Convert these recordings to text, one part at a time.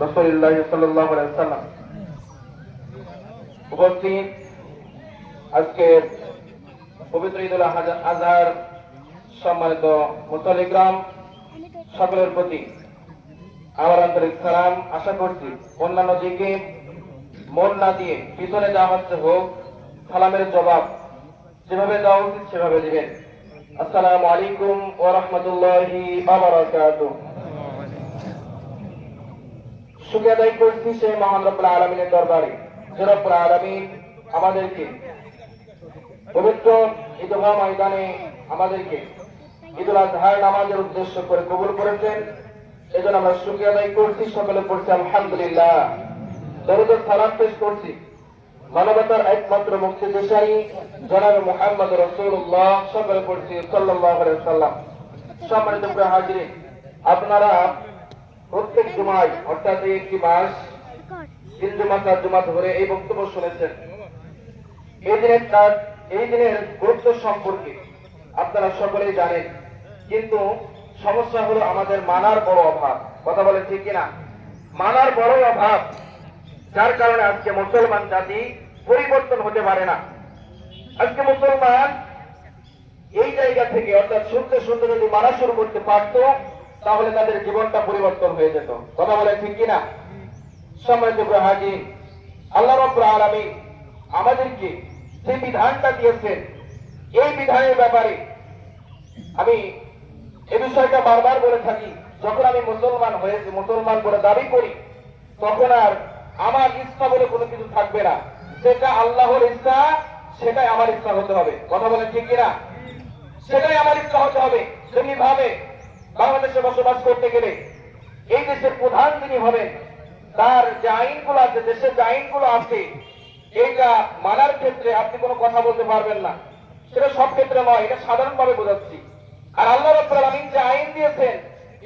রসুল্লাহ সাল্লাহ সাল্লাম উপস্থিত পবিত্র ঈদুল আজহার সম্মানিত মুসলিগ্রাম সকলের প্রতি আমার আন্তরিক সালাম। আশা করছি অন্যান্য দিকে মন না দিয়ে পিছনে যা হচ্ছে হোক, সালামের জবাব যেভাবে দেওয়া উচিত সেভাবে দিবেন। আসসালামু আলাইকুম ওয়া রাহমাতুল্লাহি ওয়া বারাকাতুহু। শুকরিয়া আদায় করছি সেই মহান রব্বুল আলামিনের দরবারে। যে রব্বুল আলামিন আমাদেরকে পবিত্র ঈদগাহ ময়দানে আমাদেরকে ঈদুল আজহার নামাজের উদ্দেশ্য করে কবুল করেছেন। এজন্য আমরা শুকরিয়া আদায় করছি সকলে পড়ছি, আলহামদুলিল্লাহ। দরুদ ও সালাম পেশ করছি। মানবতার একমাত্র মুক্তি দেশারী জনাব মুহাম্মদ রাসূলুল্লাহ, সকলে পড়ছি আলাইহি সাল্লাম সম্মানিত হাজিরিন, আপনারা প্রত্যেক জুমায় অর্থাৎ এই একটি মাস তিন জুমা চার জুমা ধরে এই বক্তব্য শুনেছেন। এই দিনের তার এই দিনের গুরুত্ব সম্পর্কে আপনারা সকলেই জানেন। কিন্তু সমস্যা হলো আমাদের মানার বড় অভাব। কথা বলেন ঠিক কিনা? মানার বড় অভাব যার কারণে আজকে মুসলমান জাতি পরিবর্তন হতে পারে না। আজকে মুসলমান এই জায়গা থেকে অর্থাৎ শুনতে শুনতে যদি মানা শুরু করতে পারতো তাহলে তাদের জীবনটা পরিবর্তন হয়ে যেত। কথা বলেন ঠিক কিনা? সম্মানিত হাজির আল্লাহ রব্বুল আমাদেরকে যে বিধানটা দিয়েছেন, এই বিধানের ব্যাপারে আমি এ বিষয়টা বারবার বলে থাকি, যখন আমি মুসলমান হয়েছি মুসলমান বলে দাবি করি, তখন আর আমার ইচ্ছা বলে কোনো কিছু থাকবে না। সেটা আল্লাহর ইচ্ছা, সেটাই আমার ইচ্ছা হতে হবে। কথা বলেন ঠিক কিনা? সেটাই আমার ইচ্ছা হতে হবে। যেমনি ভাবে বাংলাদেশে বসবাস করতে গেলে এই দেশের প্রধান যিনি হবেন। তার যে আইনগুলো আছে দেশের যে আইনগুলো আছে, এইটা মানার ক্ষেত্রে আপনি কোনো কথা বলতে পারবেন না। সেটা সব ক্ষেত্রে নয়, এটা সাধারণভাবে বোঝাচ্ছি। আর আল্লাহ রব্বুল আলামিন যে আইন দিয়েছেন,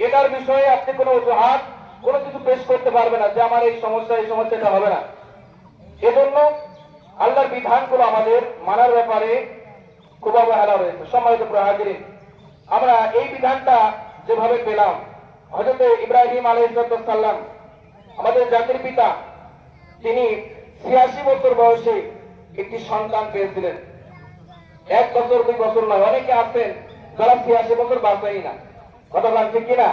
এটার বিষয়ে আপনি কোনো অজুহাত, কোনো কিছু পেশ করতে পারবে না যে আমার এই সমস্যা এই সমস্যা এটা হবে না। এজন্য আল্লাহর বিধানগুলো আমাদের মানার ব্যাপারে খুব অবহেলা রয়েছে। সম্মানিত প্রহাজিরিন আমরা এই বিধানটা যেভাবে পেলাম হজরত ইব্রাহিম আলহাম আমাদের জাতির পিতা, তিনি ছিয়াশি বছর বয়সে একটি সন্তান পেয়েছিলেন এক বছর, দুই বছর নয়, অনেকে আছেন যারা ছিয়াশি বছর বাঁচাই না। কথা বলছে কিনা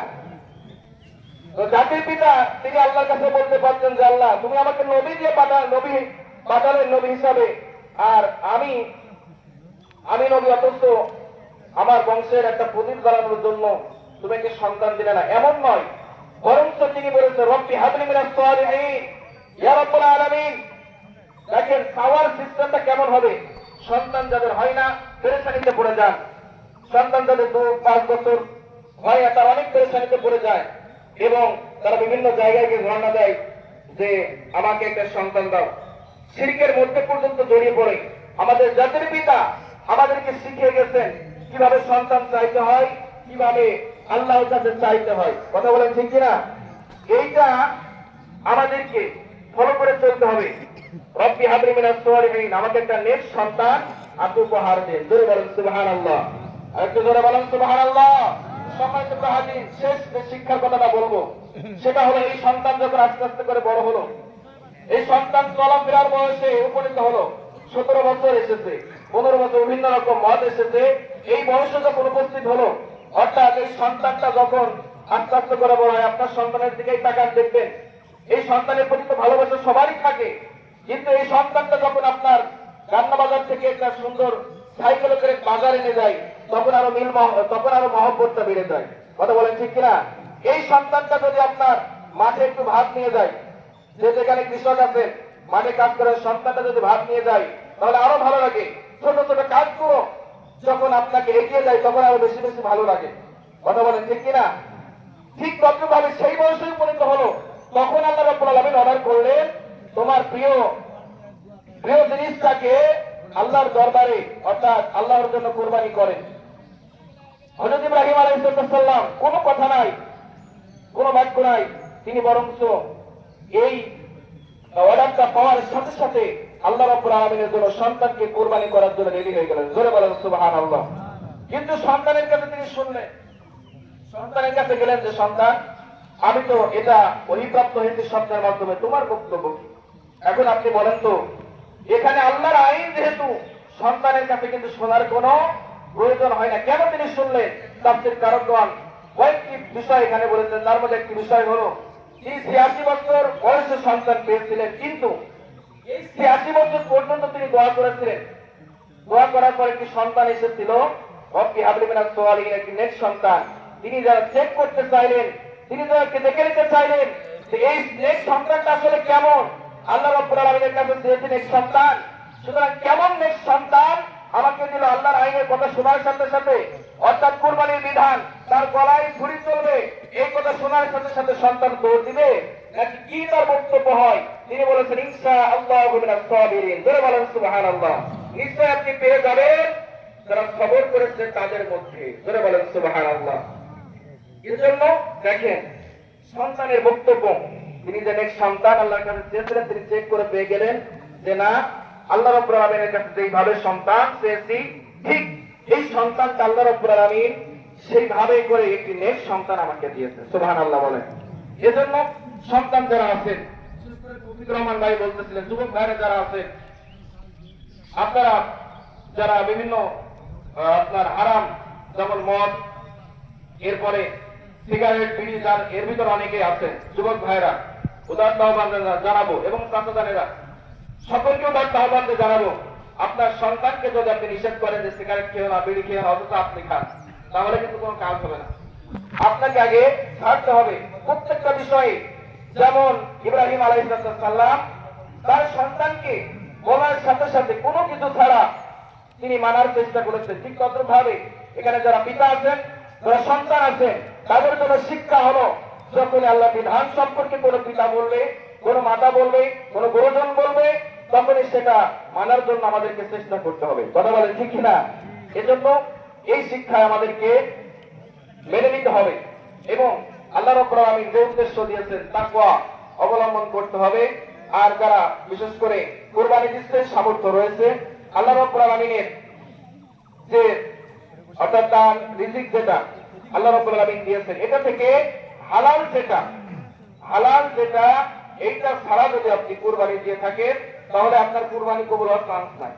জাতির পিতা, তিনি আল্লাহর কাছে বলতে পারছেন যে, আল্লাহ, তুমি আমাকে নবী দিয়ে পাঠা নবী পাঠালেন নবী হিসাবে। আর আমি আমি নবী অথচ আমার বংশের একটা প্রদীপ জ্বালানোর জন্য তুমি একটি সন্তান দিলে না। এমন নয়। বরঞ্চ তিনি বলেছেন, রব্বি হাবলি মিনাস সালিহিন। দেখেন খাওয়ার সিস্টেমটা কেমন হবে? সন্তান যাদের হয় না, পেরেশানিতে পড়ে যান। সন্তান যাদের দু, পাঁচ বছর হয় না, তারা অনেক পেরেশানিতে পড়ে যায়। এবং তারা বিভিন্ন জায়গায় গিয়ে ধর্ণা দেয় যে, আমাকে একটা সন্তান দাও। শিরকের মধ্যে পর্যন্ত জড়িয়ে পড়ে। আমাদের জাতির পিতা আমাদেরকে শিখিয়ে গেছেন কীভাবে সন্তান চাইতে হয়, কীভাবে আল্লাহর কাছে চাইতে হয়। কথা বলেন ঠিক কিনা? এইটা আমাদেরকে ফলো করে চলতে হবে। রব্বি হাবলি মিনাস সালিহিন, আমাকে একটা নেক সন্তান আপনি উপহার দেন। জোরে বলেন, সুবহানাল্লাহ। আরেকটু জোরে বলেন, সুবহানাল্লাহ। সম্মানিত প্রহাজি শেষ শিক্ষার কথাটা বলব। সেটা হলো, এই সন্তান যখন আস্তে আস্তে করে বড় হলো, এই সন্তান চলাফেরার বয়সে উপনীত হলো, সতেরো বছর এসেছে, পনেরো বছর বিভিন্ন রকম মত এসেছে। এই বয়সে যখন উপস্থিত হলো অর্থাৎ এই সন্তানটা যখন আস্তে করে বড় হয়, আপনার সন্তানের দিকেই তাকান, দেখবেন। এই সন্তানের প্রতি তো ভালোবাসা সবারই থাকে। কিন্তু এই সন্তানটা যখন আপনার রান্না বাজার থেকে একটা সুন্দর সাইকেলে করে বাজারে নিয়ে যায় তখন আরও মিল তখন আরও মহব্বতটা বেড়ে যায়। কথা বলেন ঠিক কিনা? এই সন্তানটা যদি আপনার মাঠে একটু ভাত নিয়ে যায়, যে যেখানে কৃষক আছেন, মাঠে কাজ করে সন্তানটা যদি ভাত নিয়ে যায়, তাহলে আরও ভালো লাগে। ছোট ছোট কাজগুলো যখন আপনাকে এগিয়ে যায়, তখন আরও বেশি বেশি ভালো লাগে। কথা বলেন, ঠিক কিনা? ঠিক তদ্রুপভাবে সেই বয়সে উপনীত হলো। তখন আল্লাহ রাব্বুল আলামিন অর্ডার করলেন, তোমার প্রিয় প্রিয় জিনিসটাকে আল্লাহর দরবারে, অর্থাৎ আল্লাহর জন্য কোরবানি করেন। হজরত ইব্রাহিম আলাইহিসসালাম কোনো কথা নাই, কোনো বাক্য নাই, তিনি বরঞ্চ এই অর্ডারটা পাওয়ার সাথে সাথে আল্লাহ রাব্বুল আলামিনের জন্য সন্তানকে কোরবানি করার জন্য রেডি হয়ে গেলেন। জোরে বলেন, সুবহানাল্লাহ। কিন্তু সন্তানের কাছে তিনি শুনলেন। সন্তানের কাছে গেলেন যে, সন্তান, আমি তো এটা অহিপ্রাপ্ত হয়েছে শব্দের মাধ্যমে, তোমার বক্তব্য কি? এখন আপনি বলেন তো, এখানে আল্লাহর আইন যেহেতু, সন্তানের কাছে কিন্তু শোনার কোনো প্রয়োজন হয় না। কেন তিনি শুনলেন? তাফসির কারকগণ কয়েকটি বিষয় এখানে বলেছেন। তার মধ্যে একটি বিষয় হলো, তিনি ছিয়াশি বছর বয়সে সন্তান পেয়েছিলেন, কিন্তু এই ছিয়াশি বছর পর্যন্ত তিনি দোয়া করেছিলেন। দোয়া করার পর একটি সন্তান এসেছিল রব্বি হাবলি মিনাস সোয়ালিহিন একটি নেক্সট সন্তান। তিনি যারা চেক করতে চাইলেন, তিনি যাদেরকে দেখে নিতে চাইলেন এই নেক্সট সন্তানটা আসলে কেমন? আল্লাহ রব্বুল আলমিনের কাছে দিয়েছেন এক সন্তান। সুতরাং কেমন নেক্সট সন্তান? আমাকে দিল আল্লাহর আইনের কথা শোনার সাথে সাথে, অর্থাৎ কুরবানির বিধান, তার গলায় ঘুরি চলবে, এই কথা শোনার সাথে সাথে সন্তান দৌড় দিবে। নাকি কি তার বক্তব্য হয়? তিনি বলেছেন আল্লাহ সুবহান আল্লাহ আপনি পেয়ে যাবেন যারা খবর করেছে তাদের মধ্যে। ধরে বলেন সুবহান আল্লাহ দেখেন, সন্তানের বক্তব্য। তিনি যে next সন্তান, আল্লাহর কাছে চেয়েছিলেন তিনি চেক করে পেয়ে গেলেন যে না, আল্লাহ রব্বুল আলমিনের কাছে যেইভাবে সন্তান চেয়েছি, ঠিক এই সন্তানটা আল্লাহ রব্বুল আলমিন সেইভাবে করে একটি নেক্সট সন্তান আমাকে দিয়েছে। সুবহান আল্লাহ বলেন। এজন্য সন্তান যারা আছেন রহমান ভাই বলতেছিলেন, যুবক ভাইরা যারা আছেন, আপনারা যারা বিভিন্ন আপনার হারাম যেমন মদ, এরপরে সিগারেট, বিড়ি যার এর ভিতর অনেকে আছে যুবক ভাইরা উদার আহ্বান জানাব এবং চাচাদানেরা সকলকে উদার আহ্বান জানাব, আপনার সন্তানকে যদি আপনি নিষেধ করেন যে সিগারেট খেয়ে না, বিড়ি খেয়ে না, অথচ আপনি খান, তাহলে কিন্তু কোনো কাজ হবে না। আপনাকে আগে ছাড়তে হবে প্রত্যেকটা বিষয়ে যেমন ইব্রাহিম আলাইসাল্লাম তার সন্তানকে বলার সাথে সাথে কোনো কিছু ছাড়া তিনি মানার চেষ্টা করেছেন। ঠিক ভাবে এখানে যারা পিতা আছেন, যারা সন্তান আছেন, তাদের জন্য শিক্ষা হলো যখন আল্লাহ বিধান সম্পর্কে কোনো পিতা বলবে, কোনো মাতা বলবে, কোনো গুরুজন বলবে, তখনই সেটা মানার জন্য আমাদেরকে চেষ্টা করতে হবে। কথা বলে ঠিক না এজন্য এই শিক্ষায় আমাদেরকে মেনে নিতে হবে এবং আল্লাহ রব্বুল আলামিন যে উদ্দেশ্য দিয়েছেন, তাকওয়া অবলম্বন করতে হবে। আর যারা বিশেষ করে কোরবানি দিচ্ছে সামর্থ্য রয়েছে আল্লাহ রব্বুল আলামিনের যে অর্থাৎ তার রিজিক যেটা আল্লাহ রব্বুল আলামিন দিয়েছেন, এটা থেকে হালাল যেটা হালাল যেটা, এইটা ছাড়া যদি আপনি কুরবানি দিয়ে থাকেন, তাহলে আপনার কুরবানি কবুল হওয়ার চান্স নাই।